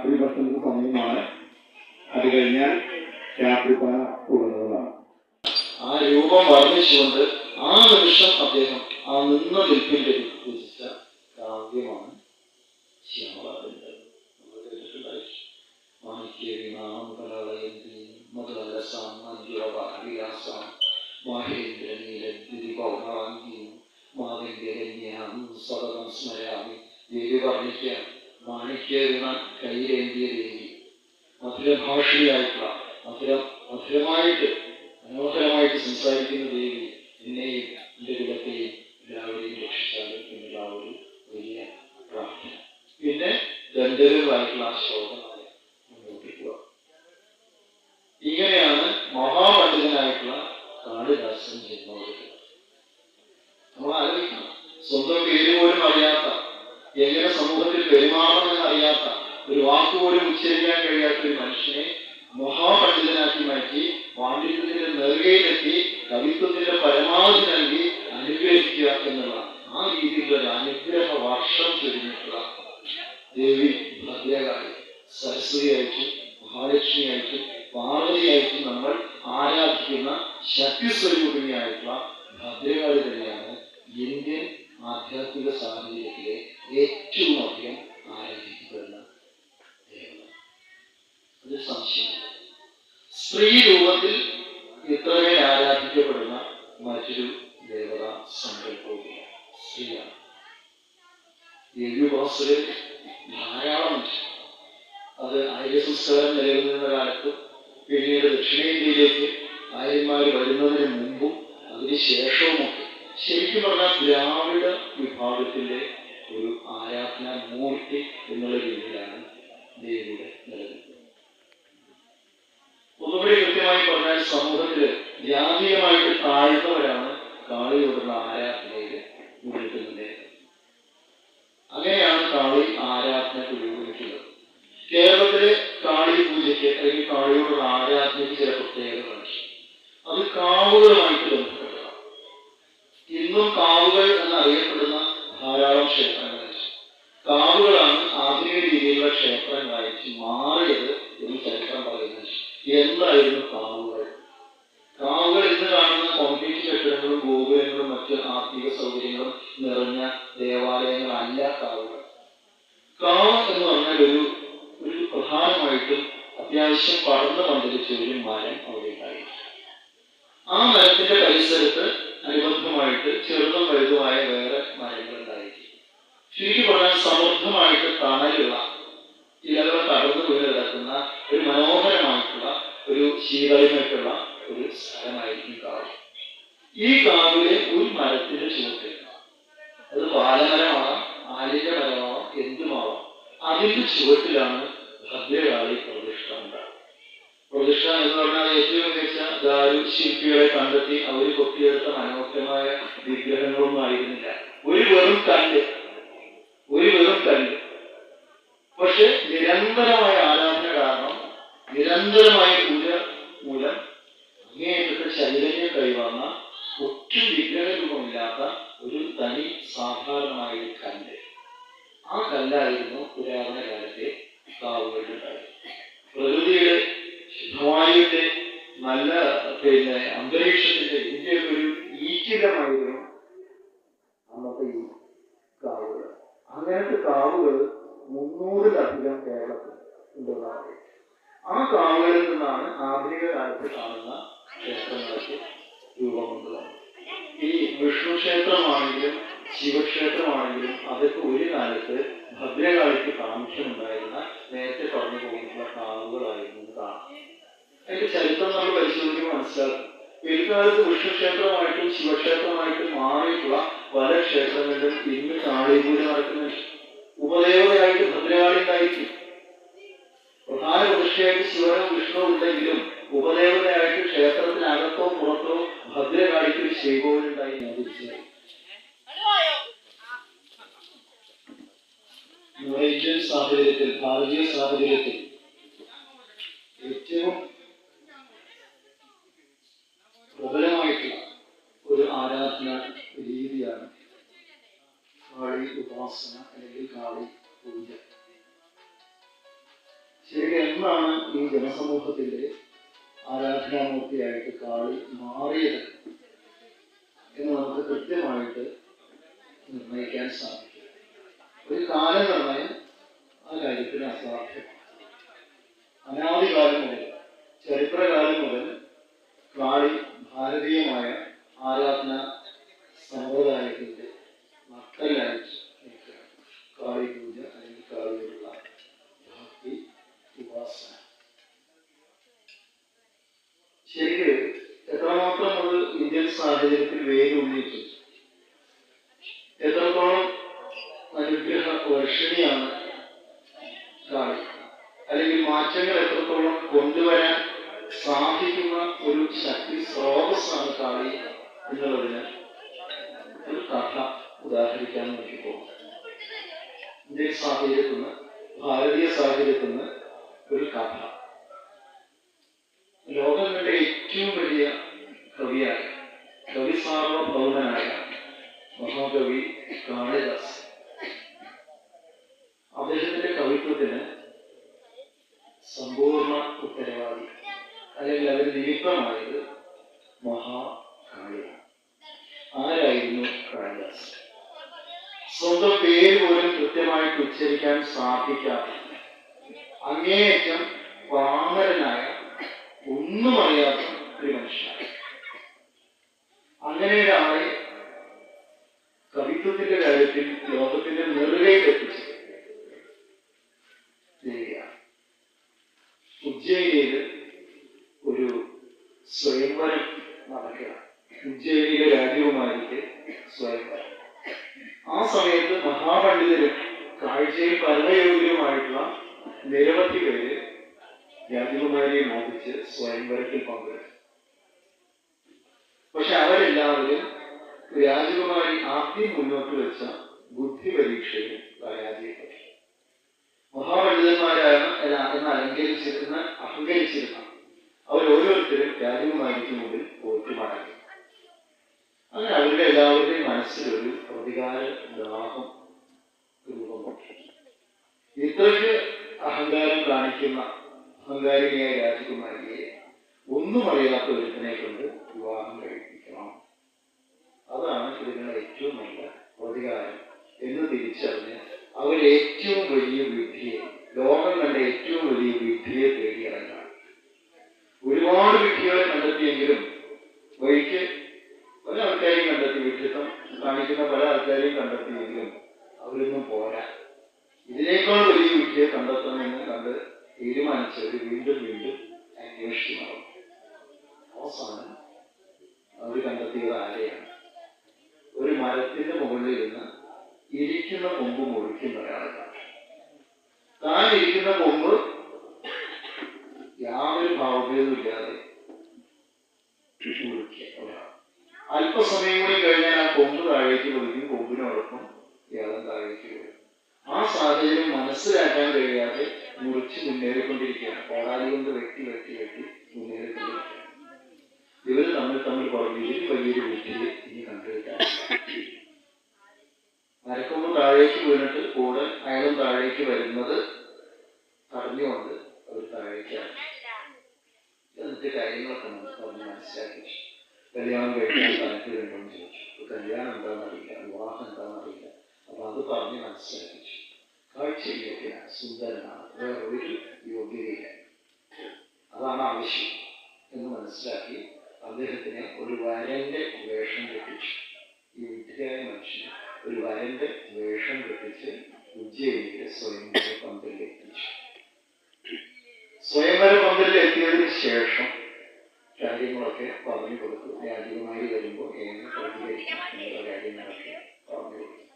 രാത്രി ഭക്ഷണത്തിന് സമയമാണ്. അത് കഴിഞ്ഞാൽ രാത്രി പണ തുടങ്ങുന്നതാണ് ആ രൂപം വർണിച്ചുകൊണ്ട് ആ നിമിഷം അദ്ദേഹം ആ നിന്ന നിൽപ്പിന്റെ കാവ്യമാണ് ശ്യാമളാവിന്റെ മധുരഭാഷിയായിട്ടുള്ള മധുര മധുരമായിട്ട് മനോഹരമായിട്ട് സംസാരിക്കുന്ന ദേവി എന്നെയും എന്റെ കുലത്തെയും എല്ലാവരെയും രക്ഷിച്ചാലും എന്നുള്ള ആ ഒരു വലിയ പ്രാർത്ഥന. പിന്നെ ദണ്ഡകങ്ങളായിട്ടുള്ള ആ ശ്ലോകങ്ങളെ മുന്നോട്ടിക്കുക ഇങ്ങനെയാണ് മഹാപണ്ഡിതനായിട്ടുള്ള കാളിദാസൻ ജന്മം കൊടുക്കുന്നത് നമ്മൾ ആലോചിക്കണം. സ്വന്തം പേര് പോലും അറിയാത്ത എങ്ങനെ സമൂഹത്തിൽ പെരുമാറണമെന്ന് അറിയാത്ത ഒരു വാക്ക് പോലും ഉച്ചരിക്കാൻ കഴിയാത്ത ഒരു മനുഷ്യനെ മഹാപണ്ഡിതനാക്കി മാറ്റി പാണ്ഡിത്യത്തിന്റെ നെറുകയിലെത്തി കവിത്വത്തിന്റെ പരമാവധി നൽകി അനുഗ്രഹിക്കുക എന്നുള്ള ആ രീതിയിലുള്ള ഒരു അനുഗ്രഹ വർഷം ചൊരിഞ്ഞിട്ടുള്ള ദേവി ഭദ്രകാളി. സരസ്വതിയായിട്ടും മഹാലക്ഷ്മിയായിട്ടും പാർവതിയായിട്ടും നമ്മൾ ആരാധിക്കുന്ന ശക്തിസ്വരൂപിണിയായിട്ടുള്ള ഭദ്രകാളി തന്നെയാണ് ഇന്ത്യൻ ആധ്യാത്മിക സാഹചര്യത്തിലെ ഏറ്റവും അധികം ആരാധിക്കപ്പെടുന്ന ദേവത അത് സംശയമില്ല സ്ത്രീ രൂപത്തിൽ ഇത്രമേൽ ആരാധിക്കപ്പെടുന്ന മറ്റൊരു ദേവത സങ്കല്പവും സ്ത്രീയാണ്. ധാരാളമുണ്ട് അത് ആര്യ സംസ്കാരം നിലനിൽക്കുന്ന കാലത്ത് പിന്നീട് ദക്ഷിണേന്ത്യയിലേക്ക് ആര്യന്മാർ വരുന്നതിന് മുമ്പും അതിനുശേഷവുമൊക്കെ ശരിക്കും പറഞ്ഞാൽ ദ്രാവിഡ വിഭാഗത്തിന്റെ ഒരു ആരാധനാ മൂർത്തി എന്നുള്ള രീതിയിലാണ് ദേവിയുടെ നിലനിൽക്കുന്നത് ഒന്നുകൂടി കൃത്യമായി പറഞ്ഞാൽ സമൂഹത്തിൽ ജാതീയമായിട്ട് താഴ്ന്നവരാണ് കാളിയോടുള്ള ആരാധനയിൽ മുന്നിട്ടുന്നത് അങ്ങനെയാണ് കാളി ആരാധന ഉപയോഗിക്കുന്നത് കേരളത്തിലെ കാളി പൂജയ്ക്ക് അല്ലെങ്കിൽ കാളിയോടുള്ള ആരാധനയ്ക്ക് ചില പ്രത്യേകതകളുണ്ട് അത് കാവുകളുമായിട്ട് ബന്ധപ്പെട്ടതാണ്. ഇന്നും കാവുകൾ എന്നറിയപ്പെടുന്ന ധാരാളം ക്ഷേത്രങ്ങൾ കാവുകളാണ് ആധുനിക രീതിയിലുള്ള ക്ഷേത്രങ്ങളായിട്ട് മാറിയത് ഒരു ചരിത്രം പറയുന്നുണ്ട് എന്തായിരുന്നു കാവുകൾ. കാവുകൾ ഇന്ന് കാണുന്ന കോൺക്രീറ്റ് കെട്ടിടങ്ങളും ഗോപുരങ്ങളും മറ്റ് ആർത്തിക സൗകര്യങ്ങളും നിറഞ്ഞ ദേവാലയങ്ങളല്ല കാവുകൾ. കാവ് എന്ന് പറഞ്ഞാൽ ഒരു ഒരു പ്രധാനമായിട്ടും അത്യാവശ്യം പടർന്നു പന്തലിച്ച ഒരു മരം അവിടെ ഉണ്ടായിരുന്നു. ആ മരത്തിന്റെ പരിസരത്ത് അനുബന്ധമായിട്ട് ചെറുതും വലുതുമായ വേറെ മരങ്ങൾ ഉണ്ടായിരിക്കും ചുരുക്കി പറഞ്ഞാൽ സമൃദ്ധമായിട്ട് തണലുള്ള ഇലകൾ തടർന്നു വീണ് കിടക്കുന്ന ഒരു മനോഹരമായിട്ടുള്ള ഒരു ശീതളിമയ്ക്കുള്ള ഒരു സ്ഥലമായിരിക്കും കാവ്. ഈ കാവിലെ ഒരു മരത്തിന്റെ ചുവട്ടിൽ അത് പാലമരമാവാം ആലിന്റെ മരമാവാം എന്തുമാവാം അതിന്റെ ചുവട്ടിലാണ് ഭദ്രകാളി പ്രതിഷ്ഠ ഉണ്ടാകുന്നത് പ്രതിഷ്ഠ എന്ന് പറഞ്ഞാൽ ഏറ്റവും മികച്ച ദാരു ശില്പികളെ കണ്ടെത്തി അവർ കൊത്തിയെടുത്ത മനോഹരമായ വിഗ്രഹങ്ങളൊന്നും ആയിരുന്നില്ല ഒരു വെറും കല്ല് ഒരു വെറും കല്ല് പക്ഷെ നിരന്തരമായ ആരാധന കാരണം നിരന്തരമായ പൂജ മൂലം അങ്ങേയറ്റത്തെ ചൈതന്യം കൈവന്ന ഒട്ടും വിഗ്രഹരൂപമില്ലാത്ത ഒരു തനി സാധാരണമായ ഒരു കല്ല്. ആ കല്ലായിരുന്നു പുരാതന കാലത്തെ കാവുകളുടെ ഉണ്ടായത് പ്രകൃതിയുടെ ശുദ്ധവായുവിന്റെ നല്ല പിന്നെ അന്തരീക്ഷത്തിന്റെ ഇതിന്റെ ഒരു ഈറ്റിലമായിരുന്നു അന്നത്തെ ഈ കാവുകൾ. അങ്ങനത്തെ കാവുകൾ മുന്നൂറിലധികം കേരളത്തിൽ ഉണ്ടെന്നാണ്. ആ കാവുകളിൽ നിന്നാണ് ആധുനിക കാലത്ത് കാണുന്ന ക്ഷേത്രങ്ങൾക്ക് രൂപം കൊണ്ടത് ഈ വിഷ്ണു ക്ഷേത്രമാണെങ്കിലും ശിവക്ഷേത്രമാണെങ്കിലും അതൊക്കെ ഒരു കാലത്ത് ഭദ്രകാളിക്ക് പ്രാമുഖ്യമുണ്ടായിരുന്ന നേരത്തെ പറഞ്ഞു പോകുന്ന കാവുകളായിരുന്നു കാണാം. അതിന്റെ ചരിത്രം നമ്മൾ പരിശോധിക്കുമ്പോൾ മനസ്സിലാക്കും. പിൽക്കാലത്ത് വിഷ്ണുക്ഷേത്രമായിട്ടും ശിവക്ഷേത്രമായിട്ടും മാറിയിട്ടുള്ള പല ക്ഷേത്രങ്ങളിലും ഇന്ന് കാളിപൂജ നടക്കുന്നുണ്ട്. ഉപദേവതയായിട്ട് ഭദ്രകാളി ഉണ്ടായിരിക്കും. ശിവനും വിഷ്ണു ഉണ്ടെങ്കിലും ഉപദേവതയായിട്ട് ക്ഷേത്രത്തിനകത്തോ പുറത്തോ ഭദ്രകാളിക്ക് ഒരു ഞാൻ തിരിച്ചറിയും സാഹചര്യത്തിൽ ഭാരതീയ സാഹചര്യത്തിൽ ഏറ്റവും പ്രബലമായിട്ടുള്ള ഒരു ആരാധന രീതിയാണ് ഉപാസന. ജനസമൂഹത്തിന്റെ ആരാധനാമൂർത്തിയായിട്ട് കാളി മാറിയത് എന്ന് നമുക്ക് കൃത്യമായിട്ട് നിർണയിക്കാൻ സാധിക്കും. ഒരു കാലനിർണയം ആ കാര്യത്തിന് അസാധ്യമാണ്. അനാദികാലം മുതൽ ചരിത്രകാലം മുതൽ കാളി ഭാരതീയമായ ആരാധന സമ്പ്രദായത്തിന്റെ നട്ടലായിട്ട് കാളി പൂജ അല്ലെങ്കിൽ കാളിയോടുള്ള ഭക്തി ഉപാസന ശരിക്ക് എത്രമാത്രം അത് ഇന്ത്യൻ സാഹചര്യത്തിൽ വേരൂന്നിയിട്ടുണ്ട് എത്രത്തോളം അനുഗ്രഹ വർഷിണിയാണ് കാളി അല്ലെങ്കിൽ മാറ്റങ്ങൾ എത്രത്തോളം കൊണ്ടുവരാൻ സാധിക്കുന്ന ഒരു ശക്തി സ്രോതസ്സാണ് കാളി എന്നുള്ളതിന് ഒരു കഥ ഉദാഹരിക്കാൻ വേണ്ടി പോകും ഇന്ത്യൻ സാഹചര്യത്തിൽ നിന്ന് ഭാരതീയ സാഹചര്യത്തിൽ നിന്ന് ഒരു കഥ. ലോകം കണ്ട ഏറ്റവും വലിയ കവിയായ കവി സാർവഭൗമനായ മഹാകവി കാളിദാസ്. അദ്ദേഹത്തിന്റെ കവിത്വത്തിന് സമ്പൂർണ ഉത്തരവാദി. അല്ലെങ്കിൽ അതിന് നിമിത്തമായത് മഹാകാളിയാണ് ആരായിരുന്നു കാളിദാസ്? സ്വന്തം പേര് പോലും കൃത്യമായിട്ട് ഉച്ചരിക്കാൻ സാധിക്കാതെ അങ്ങേയറ്റം പാമരനായ ഒന്നും ഒരു മനുഷ്യനാണ് അങ്ങനെ ഒരാളെ കവിത്വത്തിന്റെ കാര്യത്തിൽ ലോകത്തിന്റെ നെറുകയിൽ എത്തിച്ചു ഉജ്ജയിനിയിൽ ഒരു സ്വയംവരം നടക്കുക. ഉജ്ജയിനിയിലെ രാജകുമാരിക്ക് സ്വയംവരം. ആ സമയത്ത് മഹാപണ്ഡിതരും കാഴ്ചയിൽ പരമയോഗ്യരുമായിട്ടുള്ള നിരവധി പേര് രാജകുമാരിയെ മോദിച്ച് സ്വയംവരത്തിൽ പങ്കെടുത്തു. അവരെല്ലാവരും രാജകുമാരി ആദ്യം മുന്നോട്ട് വെച്ച ബുദ്ധി പരീക്ഷയിൽ പരാജയപ്പെട്ടു. മഹാപണ്ഡിതന്മാരാണ് എന്ന- അലങ്കരിച്ചിരുന്ന അഹങ്കരിച്ചിരുന്ന അവർ ഓരോരുത്തരും രാജകുമാരിക്ക് മുമ്പിൽ പോയിട്ട് മടങ്ങി. അങ്ങനെ അവരുടെ എല്ലാവരുടെയും മനസ്സിലൊരു പ്രതികാര ദാഹം രൂപം ഇത്രയ്ക്ക് അഹങ്കാരം കാണിക്കുന്ന അഹങ്കാരിയായ രാജകുമാരിയെ ഒന്നും അറിയാത്ത ഒരുത്തിനെ കൊണ്ട് വിവാഹം കഴിപ്പിക്കണം അതാണ് ഏറ്റവും നല്ല പ്രതികാരം എന്ന് തിരിച്ചറിഞ്ഞ് അവരേറ്റവും വലിയ വിദ്യയെ ലോകം കണ്ട ഏറ്റവും വലിയ വിദ്യയെ തേടി ഇറങ്ങാണ് ഒരുപാട് വിദ്യകളെ കണ്ടെത്തിയെങ്കിലും വഴിക്ക് പല ആൾക്കാരെയും കണ്ടെത്തി വിഡ്ഢിത്തം കാണിക്കുന്ന പല ആൾക്കാരെയും കണ്ടെത്തിയെങ്കിലും അവരൊന്നും പോരാ. ഇതിനേക്കാൾ വലിയ വിദ്യയെ കണ്ടെത്തണമെന്ന് കണ്ട് തീരുമാനിച്ചവർ വീണ്ടും വീണ്ടും ഇരിക്കുന്ന കൊമ്പ് യാതൊരു ഭാവഭേദമില്ലാതെ അല്പസമയം കൂടി കഴിഞ്ഞാൽ ആ കൊമ്പ് താഴേക്ക് പതിക്കും കൊമ്പിനോടൊപ്പം ഇയാളും താഴേക്ക് വരും. ആ സാഹചര്യം മനസ്സിലാക്കാൻ കഴിയാതെ മുറിച്ച് മുന്നേറിക്കൊണ്ടിരിക്കുകയാണ് കോടാലി കൊണ്ട് വെട്ടി വെട്ടി വെട്ടി മുന്നേറിക്കൊണ്ടിരിക്കുകയാണ് ഇവർ തമ്മിൽ തമ്മിൽ പറഞ്ഞു ഇതിൽ വലിയൊരു വീട്ടിൽ ഇനി കണ്ടുകിട്ടാൻ മരക്കൊമ്പ് താഴേക്ക് വീണിട്ട് കൂടെ അയാളും താഴേക്ക് വരുന്നത് തടഞ്ഞുകൊണ്ട് അവർ താഴേക്ക് ഇറങ്ങി എന്നിട്ട് കാര്യങ്ങളൊക്കെ നമുക്ക് പറഞ്ഞ് മനസ്സിലാക്കി കല്യാണം കഴിക്കാൻ താല്പര്യമുണ്ടോ ചോദിച്ചു. അപ്പൊ കല്യാണം എന്താണെന്ന് അറിയില്ല വിവാഹം എന്താണെന്ന് അറിയില്ല. അപ്പൊ അത് പറഞ്ഞ് മനസ്സിലാക്കിച്ചു. കാഴ്ചയിലേക്കാണ് സുന്ദരനാണ്. വേറെ ഒരു യോഗ്യതയില്ല. അതാണ് ആവശ്യം എന്ന് മനസ്സിലാക്കി അദ്ദേഹത്തിന് ഒരു വരന്റെ വേഷം കെട്ടിച്ചു. ഈ വിദ്യയായ മനുഷ്യന് ഒരു വരന്റെ വേഷം കെട്ടിച്ച് ഉജ്ജയിനിയിലെ സ്വയംവര പന്തലിൽ എത്തിച്ചു. സ്വയംവര പന്തലിൽ എത്തിയതിന് ശേഷം കാര്യങ്ങളൊക്കെ പറഞ്ഞു കൊടുത്തു. രാജകുമാരി വരുമ്പോൾ എങ്ങനെ പ്രതികരിക്കും എന്നുള്ള കാര്യങ്ങളൊക്കെ പറഞ്ഞു കൊടുത്തു.